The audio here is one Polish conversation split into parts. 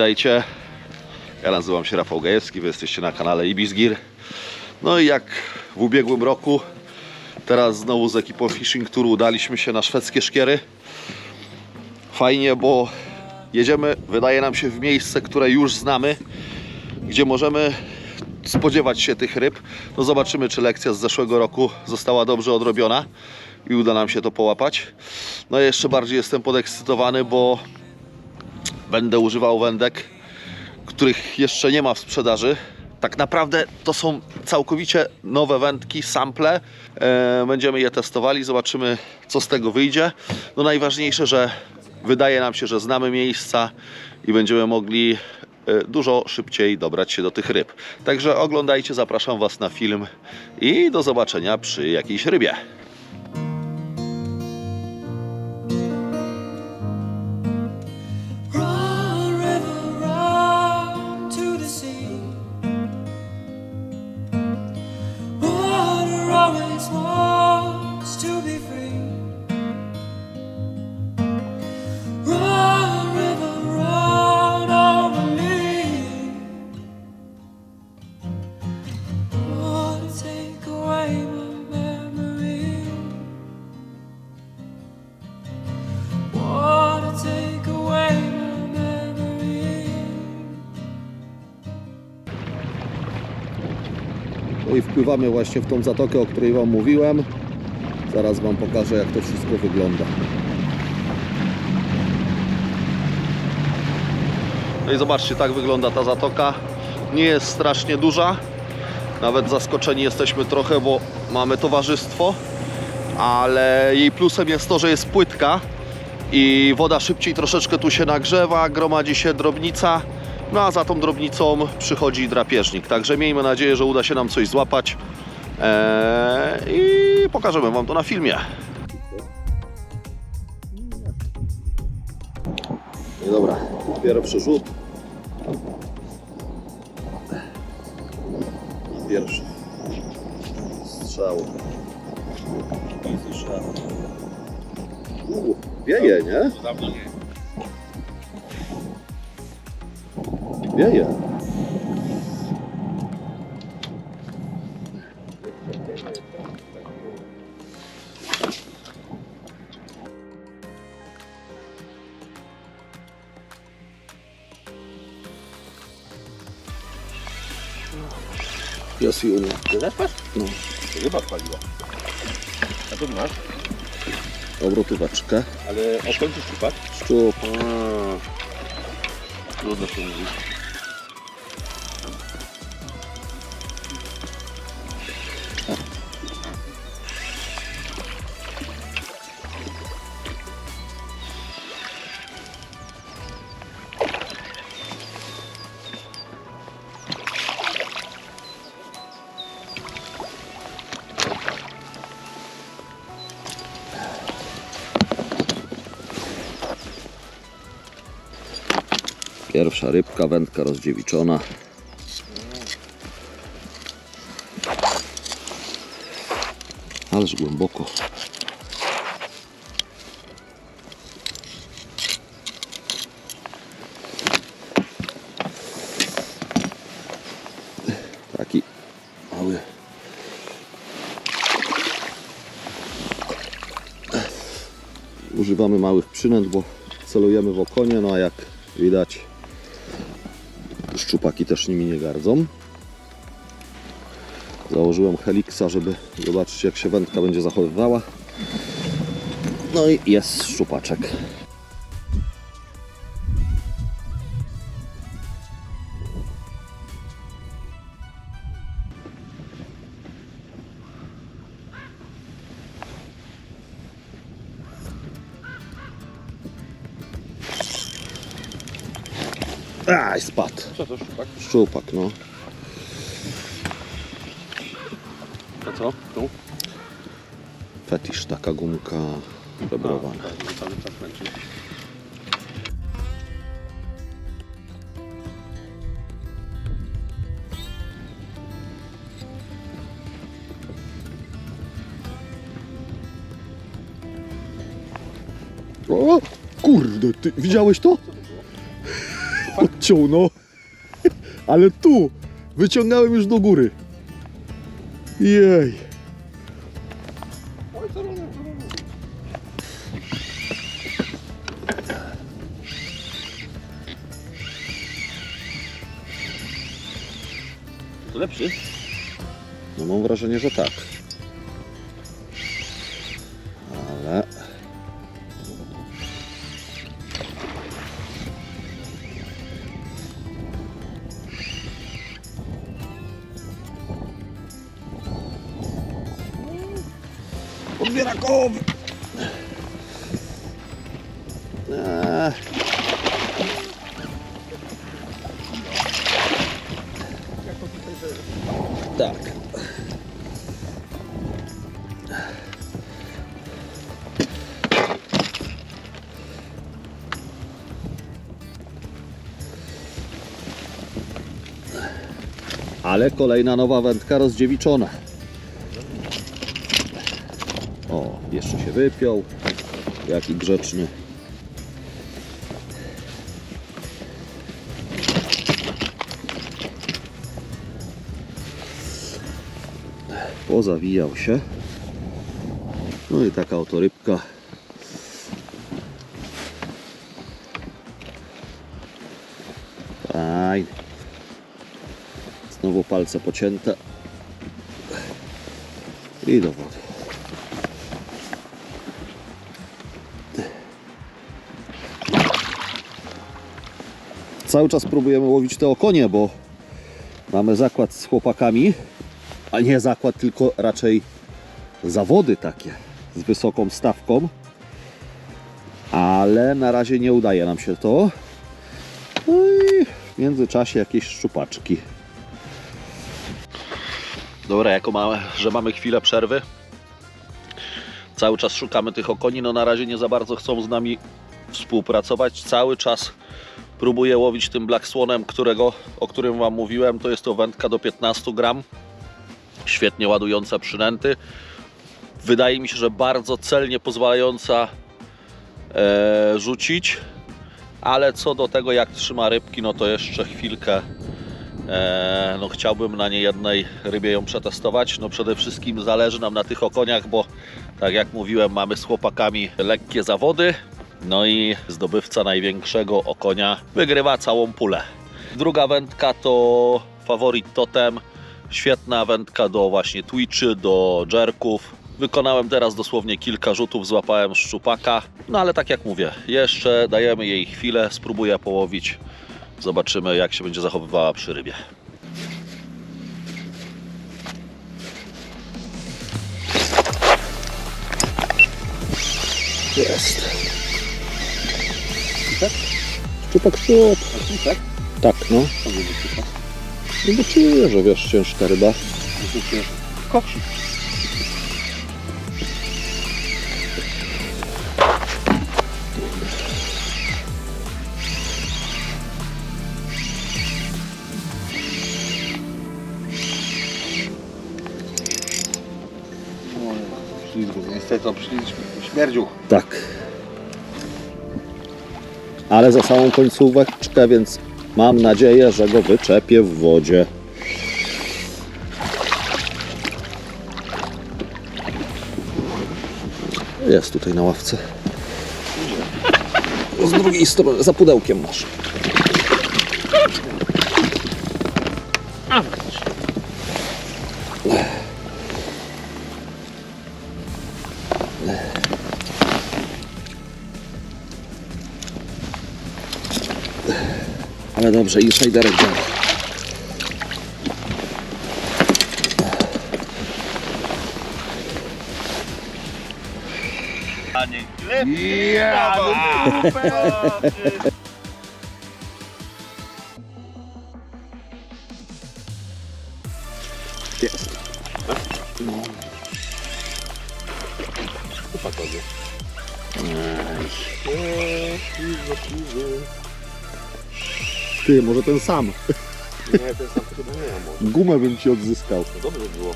Witajcie. Ja nazywam się Rafał Gajewski, wy jesteście na kanale Ibisgir. No i jak w ubiegłym roku, teraz znowu z ekipą Fishing Tour udaliśmy się na szwedzkie szkiery. Fajnie, bo jedziemy, wydaje nam się, w miejsce, które już znamy, gdzie możemy spodziewać się tych ryb. No zobaczymy, czy lekcja z zeszłego roku została dobrze odrobiona i uda nam się to połapać. No i jeszcze bardziej jestem podekscytowany, bo będę używał wędek, których jeszcze nie ma w sprzedaży. Tak naprawdę to są całkowicie nowe wędki, sample. E, Będziemy je testowali, zobaczymy co z tego wyjdzie. No najważniejsze, że wydaje nam się, że znamy miejsca i będziemy mogli e, dużo szybciej dobrać się do tych ryb. Także oglądajcie, zapraszam Was na film i do zobaczenia przy jakiejś rybie. I wpływamy właśnie w tą zatokę, o której Wam mówiłem. Zaraz Wam pokażę, jak to wszystko wygląda. No i zobaczcie, tak wygląda ta zatoka. Nie jest strasznie duża. Nawet zaskoczeni jesteśmy trochę, bo mamy towarzystwo. Ale jej plusem jest to, że jest płytka i woda szybciej troszeczkę tu się nagrzewa, gromadzi się drobnica. No a za tą drobnicą przychodzi drapieżnik. Także miejmy nadzieję, że uda się nam coś złapać. Eee, I pokażemy Wam to na filmie. No dobra, pierwszy rzut. Pierwszy strzał. Easy. U, wieje, nie? Dawno nie. Wieje. Jest i u mnie. Ty też masz? No. Ryba spaliła. A tu masz? Obrotyweczkę. Ale o końcu szczupak? Szczup. Trudno się mówi. Pierwsza rybka, wędka rozdziewiczona. Ależ głęboko. Taki mały. Używamy małych przynęt, bo celujemy w okonie, no a jak widać szczupaki też nimi nie gardzą. Założyłem heliksa, żeby zobaczyć jak się wędka będzie zachowywała. No i jest szczupaczek. Szczupak? No. A co? Tu? Fetisz, taka gumka żebrowana. A, cały czas męczy. O, kurde, ty widziałeś to? Odciął, no. Ale tu. Wyciągałem już do góry. Jej. To lepszy? No mam wrażenie, że tak. Ale kolejna nowa wędka rozdziewiczona. O, jeszcze się wypiął. Jaki grzeczny. Pozawijał się. No i taka oto rybka. Fajnie. Znowu palce pocięte. I do wody. Cały czas próbujemy łowić te okonie, bo mamy zakład z chłopakami, a nie zakład, tylko raczej zawody takie z wysoką stawką. Ale na razie nie udaje nam się to. No i w międzyczasie jakieś szczupaczki. Dobra, jako że mamy chwilę przerwy. Cały czas szukamy tych okoni. No na razie nie za bardzo chcą z nami współpracować. Cały czas próbuję łowić tym Black Swanem, którego, o którym Wam mówiłem. To jest to wędka do 15 gram. Świetnie ładująca przynęty. Wydaje mi się, że bardzo celnie pozwalająca e, rzucić. Ale co do tego, jak trzyma rybki, no to jeszcze chwilkę no chciałbym na niejednej rybie ją przetestować. No przede wszystkim zależy nam na tych okoniach, bo tak jak mówiłem, mamy z chłopakami lekkie zawody. No i zdobywca największego okonia wygrywa całą pulę. Druga wędka to Favorit Totem. Świetna wędka do właśnie twitchy, do jerków. Wykonałem teraz dosłownie kilka rzutów, złapałem szczupaka. No ale tak jak mówię, jeszcze dajemy jej chwilę, spróbuję połowić Zobaczymy, jak się będzie zachowywała przy rybie. Jest. Szczupak, szczup. Tak? Tak, no. To będzie super. No bo czuję, że wiesz, ciężka ryba. Koksik. To ślizg, śmierdziuch. Tak. Ale za samą końcóweczkę, więc mam nadzieję, że go wyczepię w wodzie. Jest tutaj na ławce. Z drugiej strony, za pudełkiem masz. Dobrze, szejderek dalej. Ja, Jest. Upakowie. Ty, może ten sam. Nie, jest tam chyba nie ma może. Gumę bym ci odzyskał. No dobrze by było.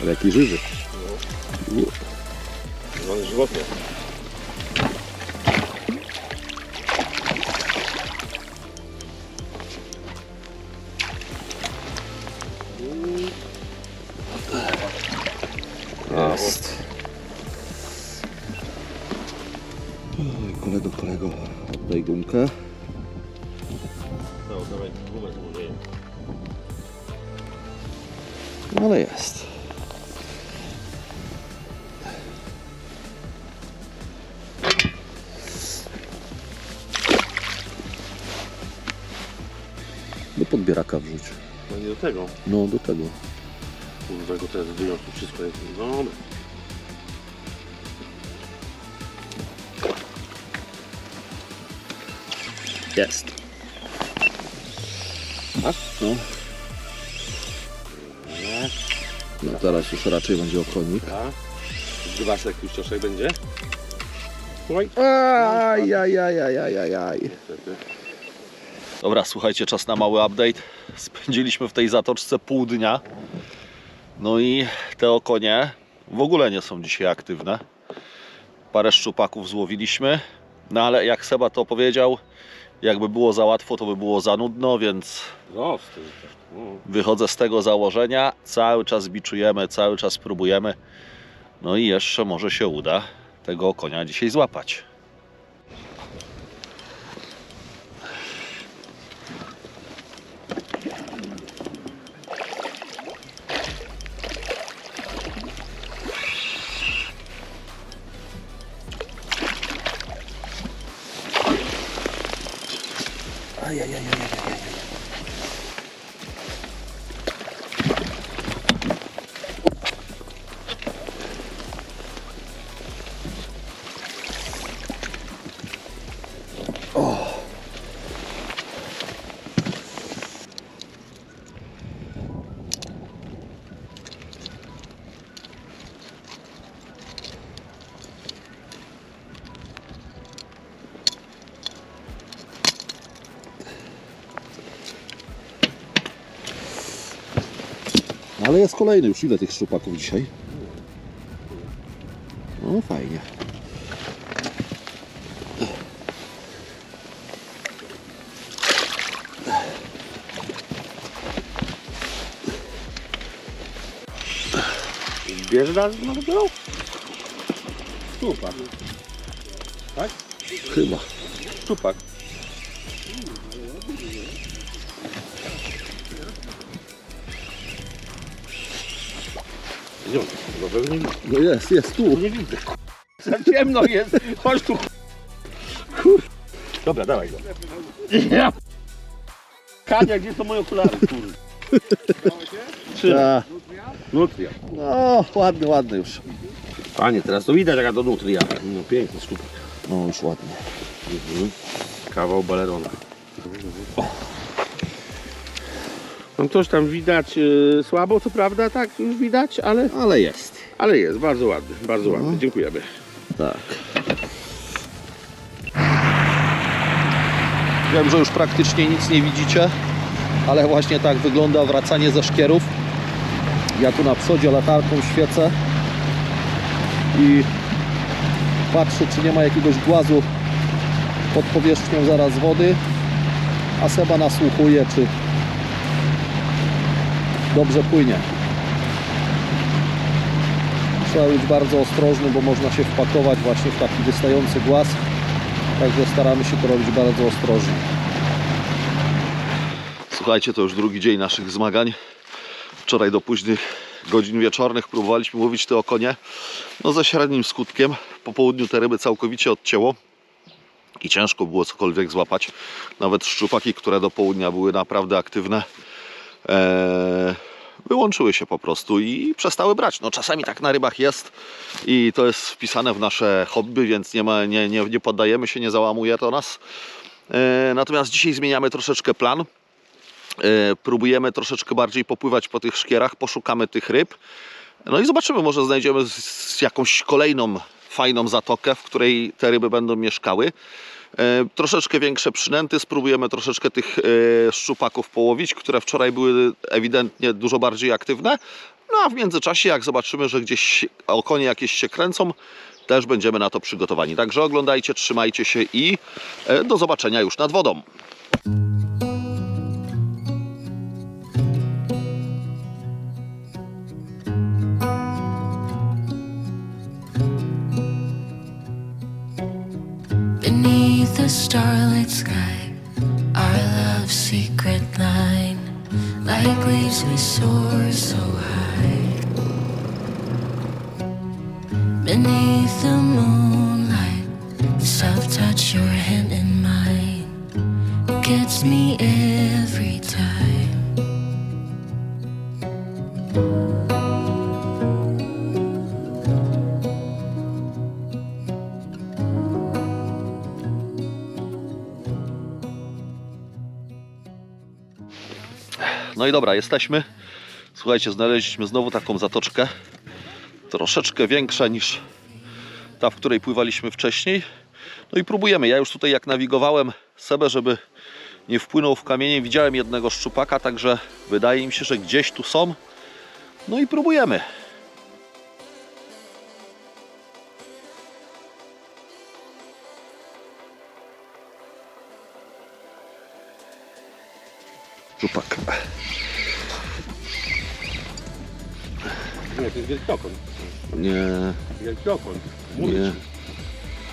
Ale jaki żywy. No ale żywotnie. Gumkę. No, dawaj, gumę złożyłem. No ale jest. Do podbieraka wrzuć. No nie do tego. No do tego. Kurwa, go teraz wyjąć tu wszystko jest. No, dobra. Jest. Masz? No. No teraz już raczej będzie okonik. A? Zgwaszek puścioszek będzie? Oj. Ajajajajajajaj. Niestety. Dobra, słuchajcie, czas na mały update. Spędziliśmy w tej zatoczce pół dnia. No i te okonie w ogóle nie są dzisiaj aktywne. Parę szczupaków złowiliśmy, no ale jak Seba to powiedział, jakby było za łatwo, to by było za nudno, więc Zostań. No. wychodzę z tego założenia. Cały czas biczujemy, cały czas próbujemy. No i jeszcze może się uda tego konia dzisiaj złapać. Ale jest kolejny już. Ile tych szczupaków dzisiaj? No fajnie. Bierze nas na wybiorą? Szczupak. Tak? Chyba. Szczupak. Nie widzę. No jest, jest tu. Nie widzę. Za ciemno jest. Chodź tu. Kur... Dobra, dawaj go. Ja. Kania, gdzie są moje okulary? Kur... Trzy. A, Nutria. no, ładny, ładny już. Panie, teraz to widać jaka to nutria. No piękny szczupak. No już ładnie. Mhm. Kawał balerona. No coś tam widać e, słabo, co prawda, tak już widać, ale, Ale jest. ale jest, bardzo ładny, bardzo ładny. Dziękujemy. Tak. Wiem, że już praktycznie nic nie widzicie, ale właśnie tak wygląda wracanie ze szkierów. Ja tu na przodzie latarką świecę i patrzę, czy nie ma jakiegoś głazu pod powierzchnią zaraz wody, a Seba nasłuchuje, czy dobrze płynie. Trzeba być bardzo ostrożny, bo można się wpakować właśnie w taki wystający głaz. Także staramy się to robić bardzo ostrożnie. Słuchajcie, to już drugi dzień naszych zmagań. Wczoraj do późnych godzin wieczornych próbowaliśmy łowić te okonie. No ze średnim skutkiem. Po południu te ryby całkowicie odcięło. I ciężko było cokolwiek złapać. Nawet szczupaki, które do południa były naprawdę aktywne, wyłączyły się po prostu i przestały brać. No czasami tak na rybach jest i to jest wpisane w nasze hobby, więc nie, ma, nie, nie, nie poddajemy się, nie załamuje to nas. Eee, natomiast dzisiaj zmieniamy troszeczkę plan. Eee, próbujemy troszeczkę bardziej popływać po tych szkierach, poszukamy tych ryb. No i zobaczymy, może znajdziemy jakąś kolejną fajną zatokę, w której te ryby będą mieszkały. E, troszeczkę większe przynęty, spróbujemy troszeczkę tych e, szczupaków połowić, które wczoraj były ewidentnie dużo bardziej aktywne. No a w międzyczasie, jak zobaczymy, że gdzieś okonie jakieś się kręcą, też będziemy na to przygotowani. Także oglądajcie, trzymajcie się i e, do zobaczenia już nad wodą. The starlit sky, our love's secret line. Like leaves, we soar so high. Beneath the moonlight, soft touch your hand in mine gets me every time. No i dobra, jesteśmy. Słuchajcie, znaleźliśmy znowu taką zatoczkę. Troszeczkę większa niż ta, w której pływaliśmy wcześniej. No i próbujemy. Ja już tutaj jak nawigowałem Sebę, żeby nie wpłynął w kamienie, widziałem jednego szczupaka, także wydaje mi się, że gdzieś tu są. No i próbujemy. Szczupak. Nie, to jest wielki okon. Nie, Wielki okon. Mówię Nie. ci.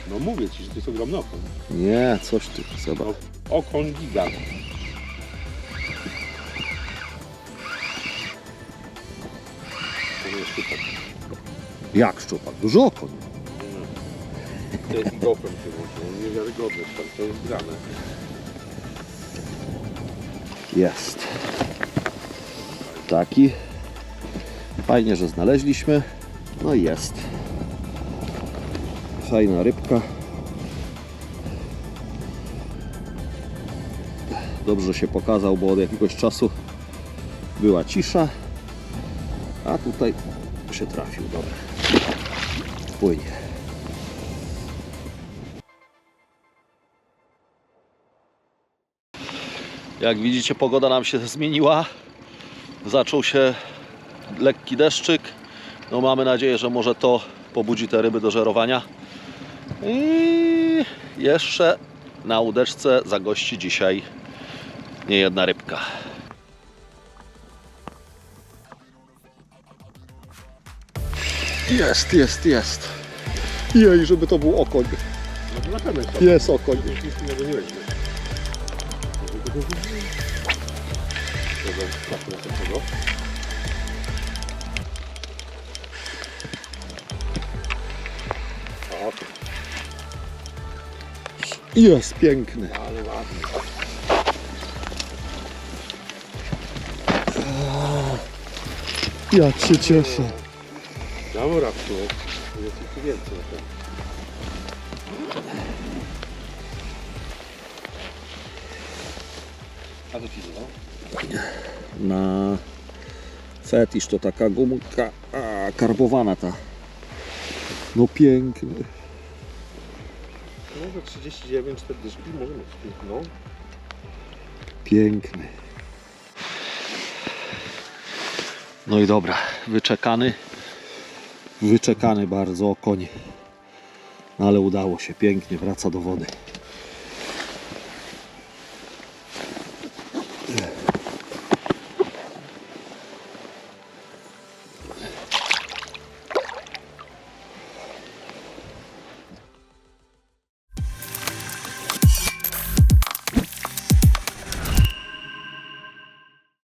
No mówię ci, że to jest ogromny okon. nie, coś ty. No, okon gigant. To jest. Jak szczupak? Duży okon. To jest GoPro się włączyło. Niewiarygodne, tam to jest grane. Jest. Taki. Fajnie, że znaleźliśmy. No i jest. Fajna rybka. Dobrze się pokazał, bo od jakiegoś czasu była cisza. A tutaj się trafił. Dobra. Płynie. Jak widzicie, pogoda nam się zmieniła. Zaczął się lekki deszczyk. No mamy nadzieję, że może to pobudzi te ryby do żerowania. I jeszcze na łódeczce zagości dzisiaj nie jedna rybka. Jest, jest, jest. Jej, żeby to był okoń. Jest okoń. Dobra, Jest piękny. ale. Jak się cieszę. Brawo, Radku. Jest ich więcej. A to ci? Na fetisz to taka gumka a, karbowana ta. No piękny. Może 39, 40, może mieć. No. Piękny. No i dobra, wyczekany. Wyczekany bardzo koń. Ale udało się, pięknie, wraca do wody.